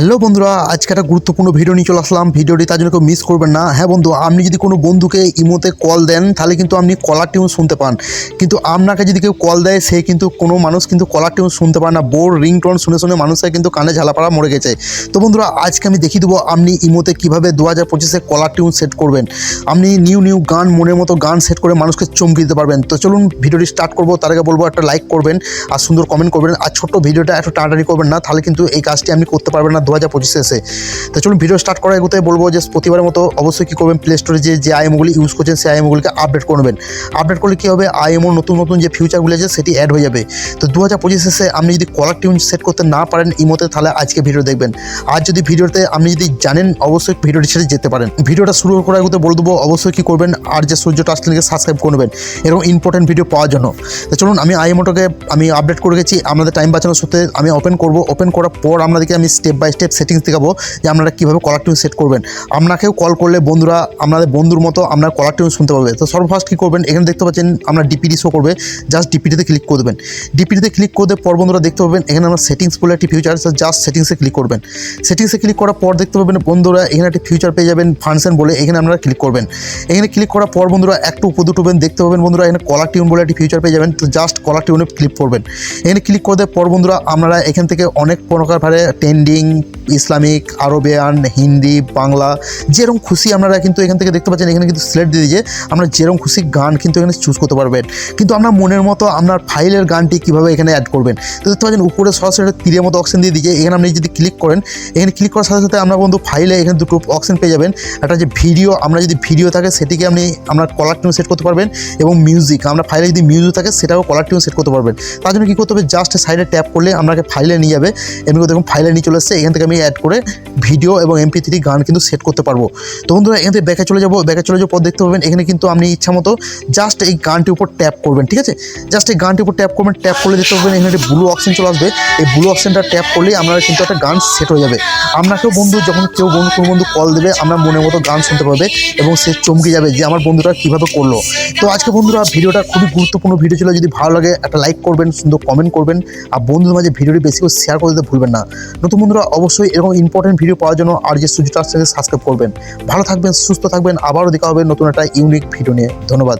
Hello বন্ধুরা, আজকে একটা গুরুত্বপূর্ণ ভিডিও নিয়ে চলে আসলাম। ভিডিওটি তার জন্য কেউ মিস করবেন না। হ্যাঁ বন্ধু, আপনি যদি কোনো বন্ধুকে ইমোতে কল দেন, তাহলে কিন্তু আপনি কলার টিউন শুনতে পান। কিন্তু আপনাকে যদি কেউ কল দেয়, সে কিন্তু কোনো মানুষ কিন্তু কলার টিউন শুনতে পান না। বোর রিংটোন শুনে শুনে মানুষের কিন্তু কানে ঝালাপাড়া মরে গেছে। তো বন্ধুরা, আজকে আমি দেখিয়ে দেবো আপনি ইমোতে কীভাবে দু হাজার পঁচিশে কলার টিউন সেট করবেন। আপনি নিউ নিউ গান, মনের মতো গান সেট করে মানুষকে চমকে দিতে পারবেন। তো চলুন ভিডিওটি স্টার্ট করব। তার আগে বলব, একটা লাইক করবেন, আর সুন্দর কমেন্ট করবেন। আর ছোট্ট ভিডিওটা একটু টানাটানি করবেন না, তাহলে কিন্তু এই কাজটি আপনি করতে পারবেন না। দু হাজার পঁচিশে এসে। তো চলুন ভিডিও স্টার্ট করার এগোতে বলব যে প্রতিবারের মতো অবশ্যই কী করবেন? প্লে স্টোরে যে যে আইএমওগুলি ইউজ করছেন, সেই আইএমওগুলিকে আপডেট করবেন আপডেট করলে কী হবে? আইএমও নতুন নতুন যে ফিউচারগুলি আছে, সেটি অ্যাড হয়ে যাবে। তো দু হাজার পঁচিশে এসে আপনি যদি কলার টিউন সেট করতে না পারেন ইমোতে, তাহলে আজকে ভিডিও দেখবেন। আর যদি ভিডিওতে আপনি যদি জানেন, অবশ্যই ভিডিওটি ছেড়ে যেতে পারেন। ভিডিওটা শুরু করার এগোতে বলে দেবো, অবশ্যই কী করবেন? আর যে সূর্য আসলে সাবস্ক্রাইব করবেন এরকম ইম্পর্টেন্ট ভিডিও পাওয়ার জন্য। তো চলুন, আমি আইএমওটাকে, আমি আপডেট করে গেছি আপনাদের টাইম বাঁচানোর সাথে আমি ওপেন করব। ওপেন করার পর আপনাদেরকে আমি স্টেপ বাই স্টেপ সেটিংস দেখাবো যে আপনারা কীভাবে কলার টিউন সেট করবেন। আপনাকেও কল করলে বন্ধুরা, আপনাদের বন্ধুর মতো আপনার কলার টিউন শুনতে পাবে। তো সর্বফার্স্ট কী করবেন? এখানে দেখতে পাচ্ছেন আপনার ডিপিডি শো করবে। জাস্ট ডিপিডিতে ক্লিক করে দেবেন ডিপিডিতে ক্লিক করে পর বন্ধুরা দেখতে পাবেন, এখানে আমার সেটিংস বলে একটি ফিউচার জাস্ট সেটিংসে ক্লিক করবেন। সেটিংসে ক্লিক করার পর দেখতে পাবেন, বন্ধুরা, এখানে একটি ফিউচার পেয়ে যাবেন ফাংশন বলে এখানে আপনারা ক্লিক করবেন। এখানে ক্লিক করার পর বন্ধুরা, একটু উপর দুটোবেন দেখতে পাবেন বন্ধুরা, এখানে কলার টিউন বলে একটি ফিউচার পেয়ে যাবেন। তো জাস্ট কলারটি উনি ক্লিক করবেন। এখানে ক্লিক করে দেওয়ার পর বন্ধুরা, আপনারা এখান থেকে অনেক প্রকার ভাবে trending Islamic, Arabian, Hindi, Bangla, যেরকম খুশি আপনারা কিন্তু এখান থেকে দেখতে পাচ্ছেন, এখানে কিন্তু সিলেক্ট দিয়ে দিয়ে আমরা যেরকম খুশি গান কিন্তু এখানে চুজ করতে পারবেন। কিন্তু আপনার মনের মতো আপনার ফাইলের গানটি কীভাবে এখানে অ্যাড করবেন? তো দেখতে পাচ্ছেন, উপরে সরাসরি তীরের মতো অপশন দিয়ে দিয়ে এখানে আপনি যদি ক্লিক করেন, এখানে ক্লিক করার সাথে সাথে আমরা বন্ধু ফাইলে এখানে দুটো অপশন পেয়ে যাবেন। একটা যে ভিডিও আমরা যদি ভিডিও থাকে, সেটিকে আপনি আপনার কলার টিউন সেট করতে পারবেন এবং মিউজিক আমরা ফাইলে যদি মিউজিক থাকে সেটাও কলার টিউন সেট করতে পারবেন। তার জন্য কী করতে হবে? জাস্ট সাইডে ট্যাপ করলে আপনাকে ফাইলে নিয়ে যাবে। এমনি দেখুন ফাইলে নিয়ে চলে এসছে। এখান থেকে আমি অ্যাড করে ভিডিও এবং এমপি থ্রি গান কিন্তু সেট করতে পারব। তো বন্ধুরা, এখান থেকে ব্যাকে চলে যাব। ব্যাকে চলে যাওয়ার পর দেখতে পাবেন, এখানে কিন্তু আপনি ইচ্ছা মতো জাস্ট এই গানটির উপর ট্যাপ করবেন, ঠিক আছে? জাস্ট এই গানটির উপর ট্যাপ করবেন। ট্যাপ করলে দেখতে পাবেন, এখানে ব্লু অপশন চলে আসবে। এই ব্লু অপশনটা ট্যাপ করলেই আপনার কিন্তু একটা গান সেট হয়ে যাবে। আপনাকেও বন্ধু, যখন কেউ বন্ধু, কোনো বন্ধু কল দেবে, আপনার মনের মতো গান শুনতে পাবে এবং সে চমকে যাবে যে, আমার বন্ধুরা কীভাবে করল? তো আজকে বন্ধুরা, ভিডিওটা খুবই গুরুত্বপূর্ণ। ভিডিও ছিল যদি ভালো লাগে, একটা লাইক করবেন, সুন্দর কমেন্ট করবেন, আর বন্ধুদের মাঝে ভিডিওটি বেশি করে শেয়ার করে দিতে ভুলবেন না। নতুন বন্ধুরা, অবশ্যই এরকম ইম্পর্টেন্ট ভিডিও পাওয়ার জন্য আর যে আসছে সাবস্ক্রাইব করবেন। ভালো থাকবেন, সুস্থ থাকবেন, আবারও দেখা হবে নতুন একটা ইউনিক ভিডিও নিয়ে। ধন্যবাদ।